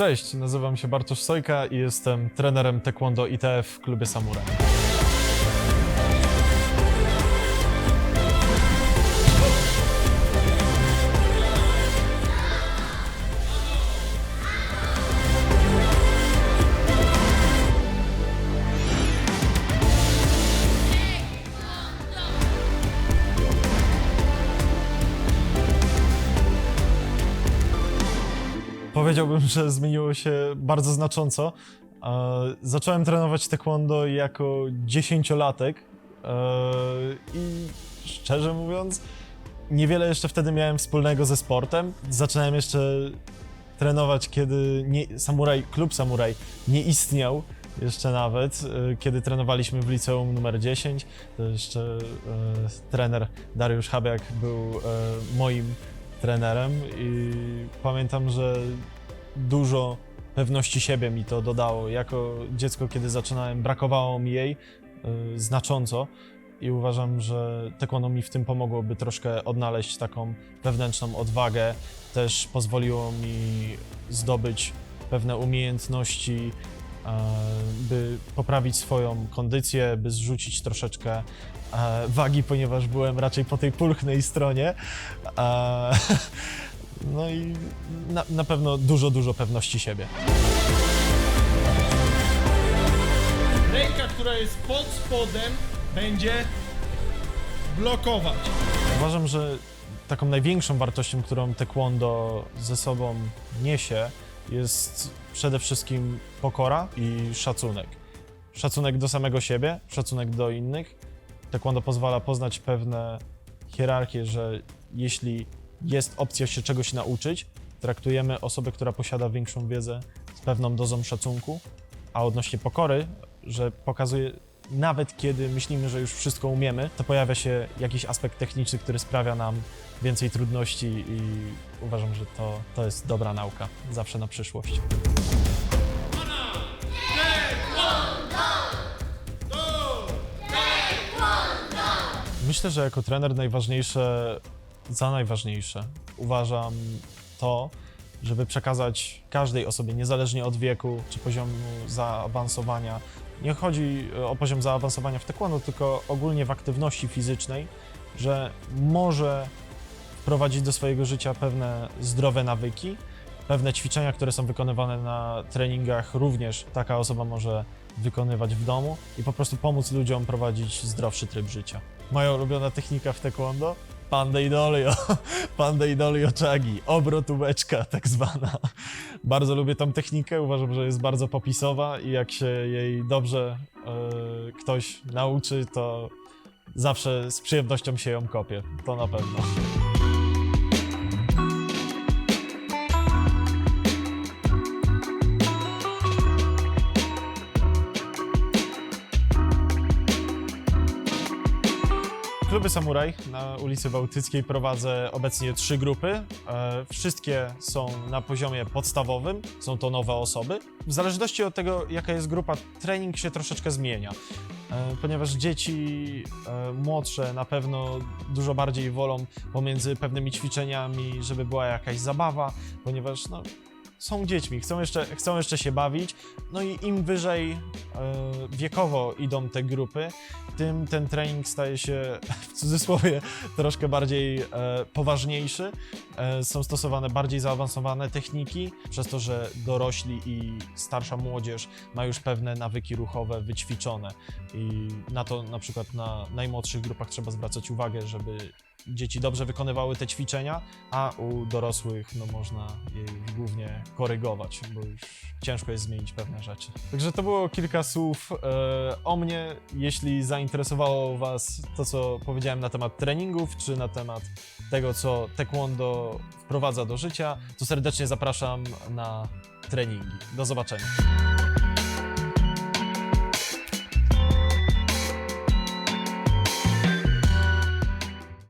Cześć, nazywam się Bartosz Sojka i jestem trenerem Taekwondo ITF w klubie Samuraj. Powiedziałbym, że zmieniło się bardzo znacząco. E, Zacząłem trenować taekwondo jako dziesięciolatek e, i szczerze mówiąc, niewiele jeszcze wtedy miałem wspólnego ze sportem. Zaczynałem jeszcze trenować, kiedy nie, samuraj, klub samuraj nie istniał jeszcze nawet, e, kiedy trenowaliśmy w liceum numer 10. To jeszcze trener Dariusz Habiak był moim trenerem i pamiętam, że dużo pewności siebie mi to dodało. Jako dziecko, kiedy zaczynałem, brakowało mi jej y, znacząco i uważam, że taekwondo mi w tym pomogłoby troszkę odnaleźć taką wewnętrzną odwagę. Też pozwoliło mi zdobyć pewne umiejętności, by poprawić swoją kondycję, by zrzucić troszeczkę e, wagi, ponieważ byłem raczej po tej pulchnej stronie. E, No i na, na pewno dużo, dużo pewności siebie. Ręka, która jest pod spodem, będzie blokować. Uważam, że taką największą wartością, którą taekwondo ze sobą niesie, jest przede wszystkim pokora i szacunek. Szacunek do samego siebie, szacunek do innych. Taekwondo pozwala poznać pewne hierarchie, że jeśli jest opcja się czegoś nauczyć, traktujemy osobę, która posiada większą wiedzę z pewną dozą szacunku, a odnośnie pokory, że pokazuje, nawet kiedy myślimy, że już wszystko umiemy, to pojawia się jakiś aspekt techniczny, który sprawia nam więcej trudności i uważam, że to, to jest dobra nauka, zawsze na przyszłość. Myślę, że jako trener najważniejsze, za najważniejsze uważam to, żeby przekazać każdej osobie, niezależnie od wieku czy poziomu zaawansowania. Nie chodzi o poziom zaawansowania w taekwondo, tylko ogólnie w aktywności fizycznej, że może wprowadzić do swojego życia pewne zdrowe nawyki, pewne ćwiczenia, które są wykonywane na treningach, również taka osoba może wykonywać w domu i po prostu pomóc ludziom prowadzić zdrowszy tryb życia. Moja ulubiona technika w taekwondo? Panda Idolio, Panda Idolio Chagi, obrotóweczka tak zwana. Bardzo lubię tą technikę, uważam, że jest bardzo popisowa i jak się jej dobrze e, ktoś nauczy, to zawsze z przyjemnością się ją kopie, to na pewno. Kluby Samuraj na ulicy Bałtyckiej prowadzę obecnie trzy grupy. E, Wszystkie są na poziomie podstawowym, są to nowe osoby. W zależności od tego, jaka jest grupa, trening się troszeczkę zmienia. E, Ponieważ dzieci e, młodsze na pewno dużo bardziej wolą pomiędzy pewnymi ćwiczeniami, żeby była jakaś zabawa, ponieważ no, są dziećmi, chcą jeszcze, chcą jeszcze się bawić. No i im wyżej e, wiekowo idą te grupy, tym ten trening staje się w cudzysłowie troszkę bardziej e, poważniejszy. E, są stosowane bardziej zaawansowane techniki, przez to, że dorośli i starsza młodzież ma już pewne nawyki ruchowe wyćwiczone. I na to na przykład na najmłodszych grupach trzeba zwracać uwagę, żeby dzieci dobrze wykonywały te ćwiczenia, a u dorosłych no, można je już głównie korygować, bo już ciężko jest zmienić pewne rzeczy. Także to było kilka słów e, o mnie. Jeśli zainteresowało Was to, co powiedziałem na temat treningów, czy na temat tego, co taekwondo wprowadza do życia, to serdecznie zapraszam na treningi. Do zobaczenia.